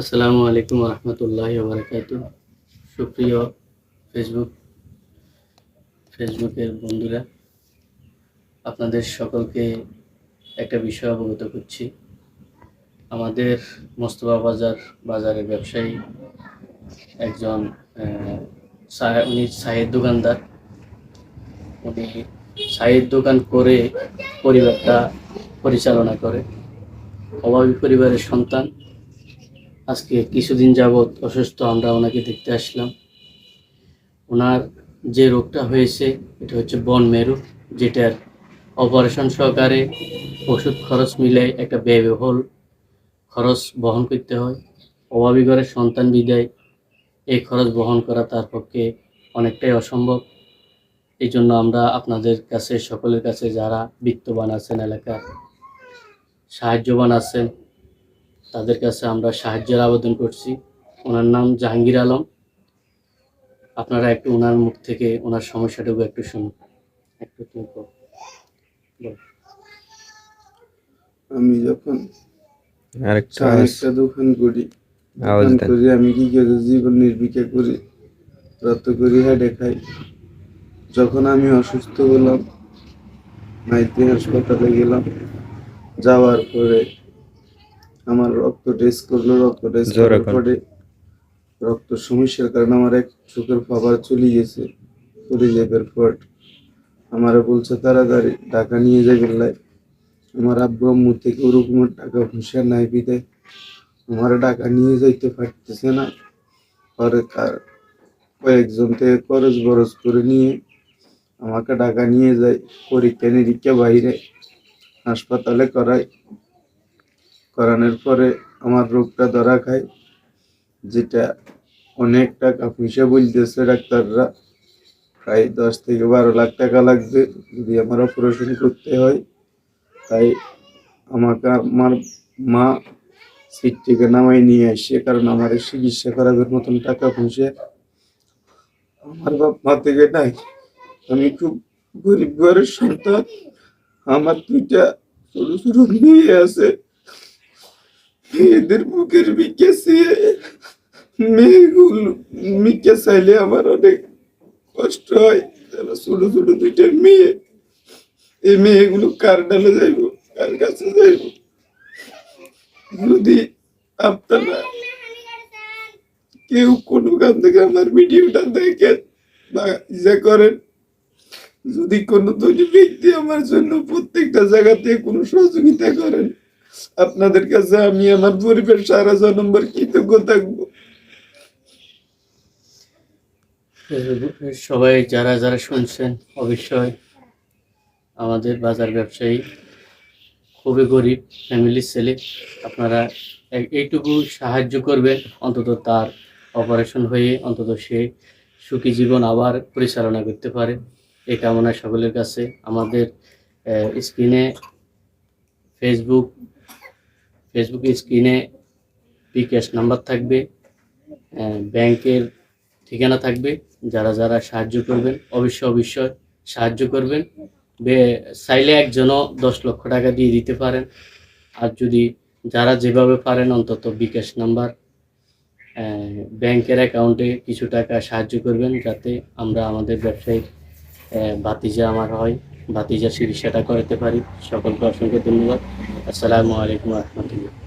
আসসালামু আলাইকুম রহমতুল্লাহ বারকাত সুপ্রিয় ফেসবুক ফেসবুকের বন্ধুরা, আপনাদের সকলকে একটা বিষয় অবগত করছি। আমাদের মোস্তফা বাজার, বাজারের ব্যবসায়ী একজন উনি চায়ের দোকানদার। উনি চায়ের দোকান করে পরিবারটা পরিচালনা করে। অভাবী পরিবারের সন্তান। আজকে কিছুদিন যাবৎ অসুস্থ, আমরা ওনাকে দেখতে আসলাম। ওনার যে রোগটা হয়েছে, এটা হচ্ছে বন মেরু, যেটার অপারেশন সহকারে ওষুধ খরচ মিলে একটা ব্যয়বহুল খরচ বহন করতে হয়। অভাবী ঘরের সন্তান বিদায়, এই খরচ বহন করা তার পক্ষে অনেকটাই অসম্ভব। এই জন্য আমরা আপনাদের কাছে, সকলের কাছে যারা বিত্তবান আছেন, এলাকার সাহায্যবান আছেন তাদের কাছে আমরা সাহায্যের আবেদন করছি। ওনার নাম জাহাঙ্গীর আলম। আপনারা একটু ওনার মুখ থেকে ওনার সমস্যাটুকু একটু শুনুন। একটু তুমি। আমি যখন আরেকটা দোকান করি। করি আমি কি করে জীবন নির্বিকা করি রক্ত করি হেঁটে খাই। যখন আমি অসুস্থ হলাম মাইতি হাসপাতালে গেলাম। যাওয়ার পরে আমার রক্ত টেস্ট করল রক্ত টেস্ট জোরে করার পরে রক্ত সমস্যার কারণে আমার এক চোখের ফাবার চলে গেছে চলে যাবার পর। আমারে বলছে তাড়াতাড়ি টাকা নিয়ে যাবেন লাই আমার আব্বু আম্মু থেকে ওরকমের টাকা পয়সা নাই বিদে আমার টাকা নিয়ে যাইতে পারতেছে না। পরে তার কয়েকজন থেকে খরচ বরচ করে নিয়ে আমাকে টাকা নিয়ে যায় পরীক্ষা নিরীক্ষা বাইরে হাসপাতালে করায়। করানোর পরে আমার রোগটা ধরা খায়, যেটা অনেক টাকা পয়সা বলতেছে ডাক্তাররা। প্রায় দশ থেকে বারো লাখ টাকা লাগবে যদি আমার অপারেশন করতে হয়। তাই আমাকে আমার মা সিট থেকে নামাই নিয়ে আসে, কারণ আমার চিকিৎসা করাবের মতন টাকা পয়সা আমার বাপ মা থেকে নাই। আমি খুব গরিব ঘরের সন্তান। আমার দুইটা ছোট ছোট মেয়ে আছে। মেয়েদের বুকের বিকে মেয়েগুলো মিকে চাইলে আমার অনেক কষ্ট হয়। তারা ছোট ছোট দুইটা মেয়ে, এই মেয়েগুলো কার ডালে যাইব, কার কাছে যাইব? যদি আপনারা কেউ কোনো গান থেকে আমার ভিডিওটা দেখেন বা ইয়ে করেন, যদি কোনো ধনী ব্যক্তি আমার জন্য প্রত্যেকটা জায়গাতে কোনো সহযোগিতা করেন আপনাদের কাছে আমি আমার পরিবার সারা জনম্বর কৃতজ্ঞ থাকব সবাই যারা যারা শুনছেন, অবশ্যই আমাদের বাজার ব্যবসায়ী, খুবই গরিব ফ্যামিলির ছেলে, আপনারা এইটুকু সাহায্য করবেন। অন্তত তার অপারেশন হয়ে, অন্তত সে সুখী জীবন আবার পরিচালনা করতে পারে। এই কামনা সকলের কাছে আমাদের স্ক্রিনে ফেসবুক ফেসবুক স্ক্রিনে বিকাশ নাম্বার থাকবে ব্যাংকের ঠিকানা থাকবে, যারা যারা সাহায্য করবেন, অবশ্যই অবশ্যই সাহায্য করবেন। চাইলে একজনও দশ লক্ষ টাকা দিয়ে দিতে পারেন। আর যদি যারা যেভাবে পারেন, অন্তত বিকাশ নাম্বার ব্যাংকের অ্যাকাউন্টে কিছু টাকা সাহায্য করবেন, যাতে আমরা আমাদের ব্যবসায়িক ভাতিজা আমার হয়। ভাতিজা চিকিৎসাটা করাতে পারি। সকলকে অসংখ্য ধন্যবাদ। আসসালামু আলাইকুম রহমতুল্লাহ।